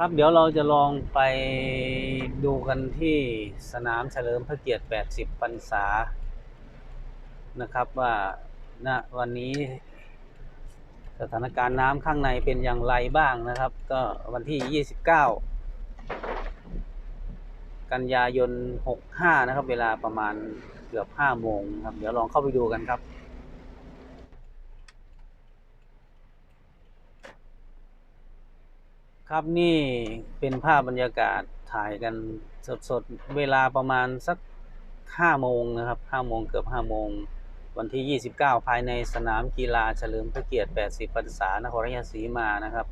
ครับเดี๋ยวเราจะลองไปดูกันที่สนามเฉลิมพระเกียรติ 80 พรรษา นะครับว่าณวันนี้ สถานการณ์น้ำข้างในเป็นอย่างไรบ้างนะครับ ก็วันที่ 29 กันยายน 65 นะครับ เวลาประมาณเกือบ 5 โมงครับ เดี๋ยวลองเข้าไปดูกันครับ ครับนี่เป็นภาพบรรยากาศถ่ายกันสดๆ เวลาประมาณสักห้าโมงนะครับห้าโมงเกือบห้าโมง วันที่ 29 ภายในสนามกีฬาเฉลิมพระเกียรติ 80 พรรษานครราชสีมานะครับ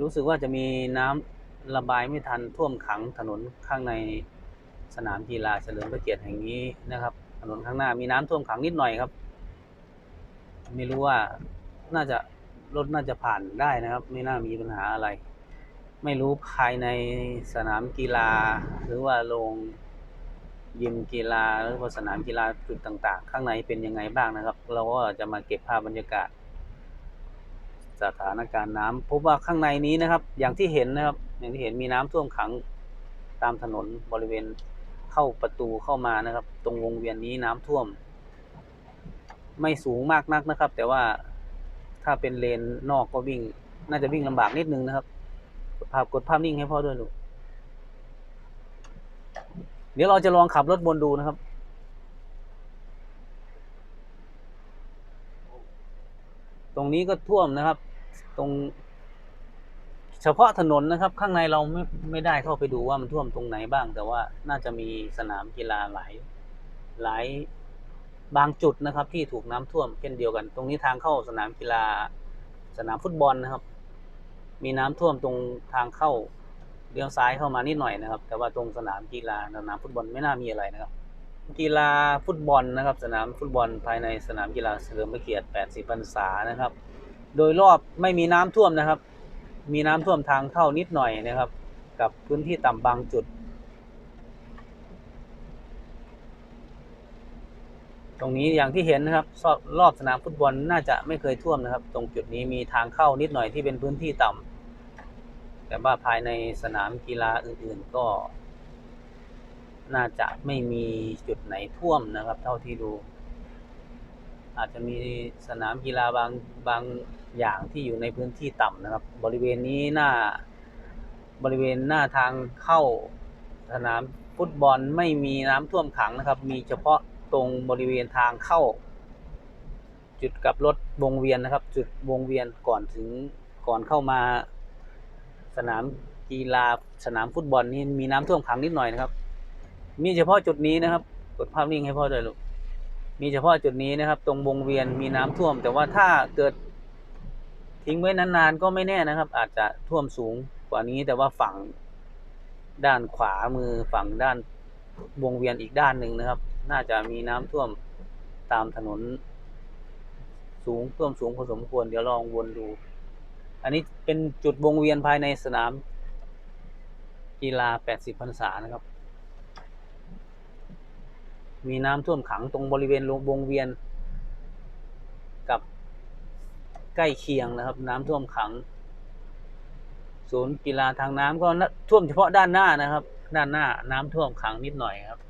รู้สึกว่าจะมีน้ำระบายไม่ทันท่วมขังถนนข้างในสนามกีฬาเฉลิมพระเกียรติแห่งนี้นะครับ ถนนข้างหน้ามีน้ำท่วมขังนิดหน่อยครับ ไม่รู้ว่าน่าจะ รถน่าจะผ่านได้นะครับ ไม่น่ามีปัญหาอะไร ไม่รู้ภายในสนามกีฬา หรือว่าโรงยิมกีฬาหรือว่าสนามกีฬาจุดต่าง ๆ ข้างในเป็นยังไงบ้างนะครับ เราก็จะมาเก็บภาพบรรยากาศ สถานการณ์น้ำพบว่าข้างในนี้นะครับ อย่างที่เห็นนะครับ อย่างที่เห็นมีน้ำท่วมขังตามถนนบริเวณเข้าประตูเข้ามานะครับ ตรงวงเวียนนี้น้ำท่วม ไม่สูงมากนักนะครับ แต่ว่า ถ้าเป็นเลนนอกก็วิ่ง น่าจะวิ่งลำบากนิดนึงนะครับกดภาพกดภาพนิ่งให้พ่อด้วยลูกเดี๋ยวเราจะลองขับรถบนดูนะครับ ตรงนี้ก็ท่วมนะครับ ตรง เฉพาะถนนนะครับ ข้างในเราไม่ไม่ได้เข้าไปดูว่ามันท่วมตรงไหนบ้าง แต่ว่าน่าจะมีสนามกีฬาหลายหลาย บางจุดนะครับที่ถูกน้ำท่วมเช่นเดียวกัน ตรงนี้ทางเข้าสนามกีฬาสนามฟุตบอลนะครับ มีน้ำท่วมตรงทางเข้าเลี้ยวซ้ายเข้ามานิดหน่อยนะครับ แต่ว่าตรงสนามกีฬาสนามฟุตบอลไม่น่ามีอะไรนะครับ กีฬาฟุตบอลนะครับ สนามฟุตบอลภายในสนามกีฬาเฉลิมพระเกียรติ80พรรษานะครับ โดยรอบไม่มีน้ำท่วมนะครับ มีน้ำท่วมทางเข้านิดหน่อยนะครับ กับพื้นที่ต่ำบางจุด รงนี้อย่างที่เห็นนะครับรอบรอบสนามฟุตบอลน่าจะไม่เคยท่วมนะครับ ตรงจุดนี้มีทางเข้านิดหน่อยที่เป็นพื้นที่ต่ำแต่ว่าภายในสนามกีฬาอื่น ๆ ก็ น่าจะไม่มีจุดไหนท่วมนะครับ เท่าที่ดู อาจจะมีสนามกีฬาบางบางอย่างที่อยู่ในพื้นที่ต่ำนะครับ บริเวณนี้หน้าบริเวณหน้าทางเข้าสนามฟุตบอลไม่มีน้ำท่วมขังนะครับ มีเฉพาะ ตรงบริเวณทางเข้า จุดกลับรถวงเวียนนะครับ จุดวงเวียนก่อนถึงก่อนเข้ามาสนามกีฬาสนามฟุตบอลนี่มีน้ำท่วมขังนิดหน่อยนะครับ มีเฉพาะจุดนี้นะครับ กดภาพนิ่งให้พ่อด้วยลูกมีเฉพาะจุดนี้นะครับ ตรงวงเวียนมีน้ำท่วม แต่ว่าถ้าเกิดทิ้งไว้นานๆก็ไม่แน่นะครับ อาจจะท่วมสูงกว่านี้แต่ว่าฝั่งด้านขวามือฝั่งด้านวงเวียนอีกด้านหนึ่งนะครับ น่าจะมีน้ำท่วมตามถนน สูงท่วมสูงพอสมควร เดี๋ยวลองวนดู อันนี้เป็นจุดวงเวียนภายในสนาม กีฬา 80พรรษานะครับ มีน้ำท่วมขังตรงบริเวณวงเวียน กับใกล้เคียงนะครับ น้ำท่วมขัง ศูนย์กีฬาทางน้ำก็ท่วมเฉพาะด้านหน้านะครับ ด้านหน้าน้ำท่วมขังนิดหน่อยครับ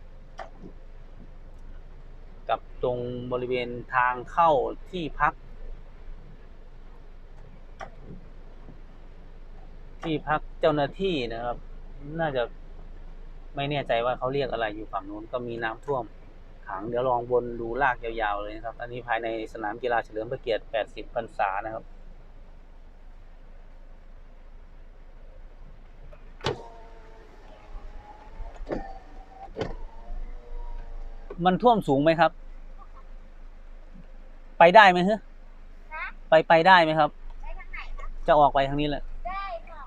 กับตรงบริเวณทางเข้าที่พัก ที่พักเจ้าหน้าที่นะครับ น่าจะไม่แน่ใจว่าเขาเรียกอะไรอยู่ฝั่งนู้นก็มีน้ำท่วมขังเดี๋ยวลองวนดูลากยาวๆเลยนะครับ อันนี้ภายในสนามกีฬาเฉลิมพระเกียรติ 80 พรรษานะครับ มันท่วมสูงไหมครับ ไปได้ไหมฮะนะไปไปได้ไหมครับไปทางไหนคะจะออกไปทางนี้แหละได้ค่ะ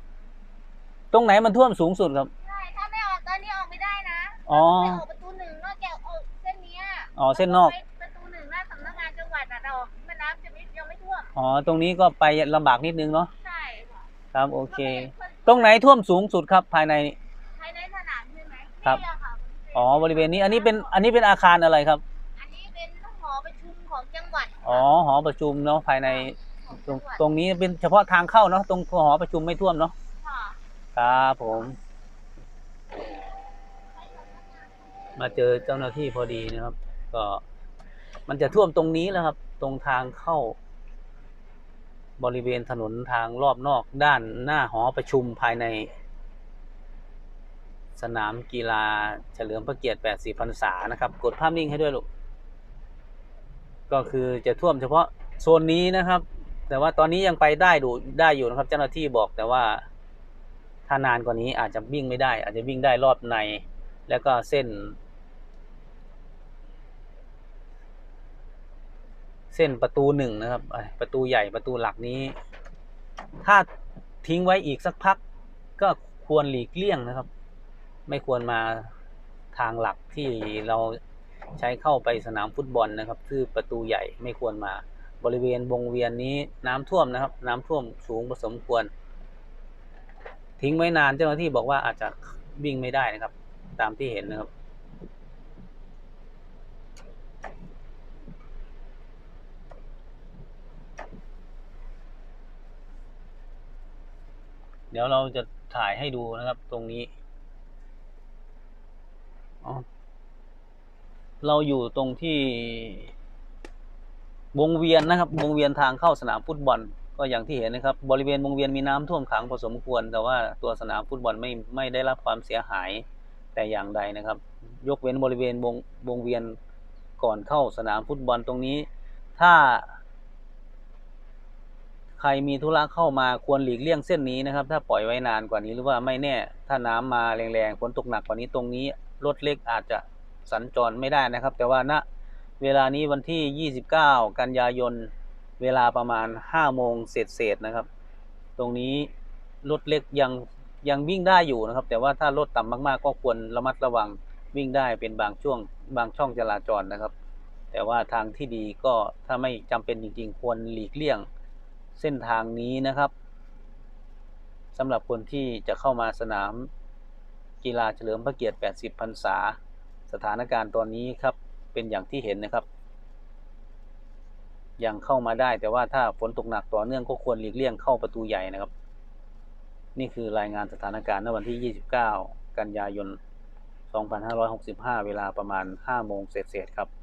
ตรงไหนมันท่วมสูงสุดครับ ใช่ถ้าไม่ออกตอนนี้ออกไม่ได้นะอ๋อไม่ออกประตูหนึ่งนอกจากออกเส้นเนี้ยอ๋อเส้นนอกไปประตูหนึ่งหน้าสำนักงานจังหวัดน่ะเราออกแม่น้ำจะไม่ยังไม่ท่วมอ๋อตรงนี้ก็ไปลำบากนิดนึงเนาะใช่ค่ะครับโอเคมันตรงไหนท่วมสูงสุดครับภายในภายในสนามใช่ไหมครับนี่แหละค่ะ อ๋อบริเวณนี้อันนี้เป็นอันนี้เป็นอาคารอะไรครับ อันนี้เป็นหอประชุมของจังหวัดอ๋อหอประชุมเนาะภายในของตรจังงหวัดตรงนี้เป็นเฉพาะทางเข้าเนาะตรงหอประชุมไม่ท่วมเนาะค่ะครับผม มาเจอเจ้าหน้าที่พอดีนะครับ ก็มันจะท่วมตรงนี้แล้วครับ ตรงทางเข้า บริเวณถนนทางรอบนอกด้านหน้าหอประชุมภายใน สนามกีฬาเฉลิมพระเกียรติ80พรรษานะครับ กดภาพนิ่งให้ด้วยลูก ก็คือจะท่วมเฉพาะโซนนี้นะครับ แต่ว่าตอนนี้ยังไปได้ดูได้อยู่นะครับ เจ้าหน้าที่บอกแต่ว่าถ้านานกว่านี้อาจจะวิ่งไม่ได้ อาจจะวิ่งได้รอบในแล้วก็เส้น เส้นประตูหนึ่งนะครับไอประตูใหญ่ประตูหลักนี้ ถ้าทิ้งไว้อีกสักพักก็ควรหลีกเลี่ยงนะครับ ไม่ควรมาทางหลักที่เราใช้เข้าไปสนามฟุตบอลนะครับคือประตูใหญ่ไม่ควรมาบริเวณวงเวียนนี้น้ำท่วมนะครับ น้ำท่วมสูงพอสมควร ทิ้งไว้นานเจ้าหน้าที่บอกว่าอาจจะวิ่งไม่ได้นะครับ ตามที่เห็นนะครับ เดี๋ยวเราจะถ่ายให้ดูนะครับตรงนี้ เราอยู่ตรงที่ วงเวียนนะครับ วงเวียนทางเข้าสนามฟุตบอล ก็อย่างที่เห็นนะครับ บริเวณวงเวียนมีน้ำท่วมขังพอสมควร แต่ว่าตัวสนามฟุตบอลไม่ไม่ได้รับความเสียหายแต่อย่างใดนะครับ ยกเว้นบริเวณวงวงเวียนก่อนเข้าสนามฟุตบอลตรงนี้ ถ้า ใครมีธุระเข้ามาควรหลีกเลี่ยงเส้นนี้นะครับ ถ้าปล่อยไว้นานกว่านี้หรือว่าไม่แน่ ถ้าน้ำมาแรงๆฝนตกหนักกว่านี้ตรงนี้ รถเล็กอาจจะสัญจรไม่ได้นะครับ แต่ว่าณเวลานี้วันที่ 29 กันยายน เวลาประมาณ 5 โมงเศษนะครับ ตรงนี้รถเล็กยังยังวิ่งได้อยู่นะครับ แต่ว่าถ้ารถต่ำมากๆ ก็ควรระมัดระวังวิ่งได้เป็นบางช่วงบางช่องจราจรนะครับ แต่ว่าทางที่ดีก็ถ้าไม่จำเป็นจริงๆ ควรหลีกเลี่ยงเส้นทางนี้นะครับสำหรับคนที่จะเข้ามาสนาม กีฬาเฉลิมพระเกียรติ 80 พรรษา สถานการณ์ตอนนี้ครับเป็นอย่างที่เห็นนะครับ ยังเข้ามาได้แต่ว่าถ้าฝนตกหนักต่อเนื่องก็ควรหลีกเลี่ยงเข้าประตูใหญ่นะครับ นี่คือรายงานสถานการณ์ในวันที่ 29 กันยายน 2565 เวลาประมาณ 5 โมงเศษๆครับ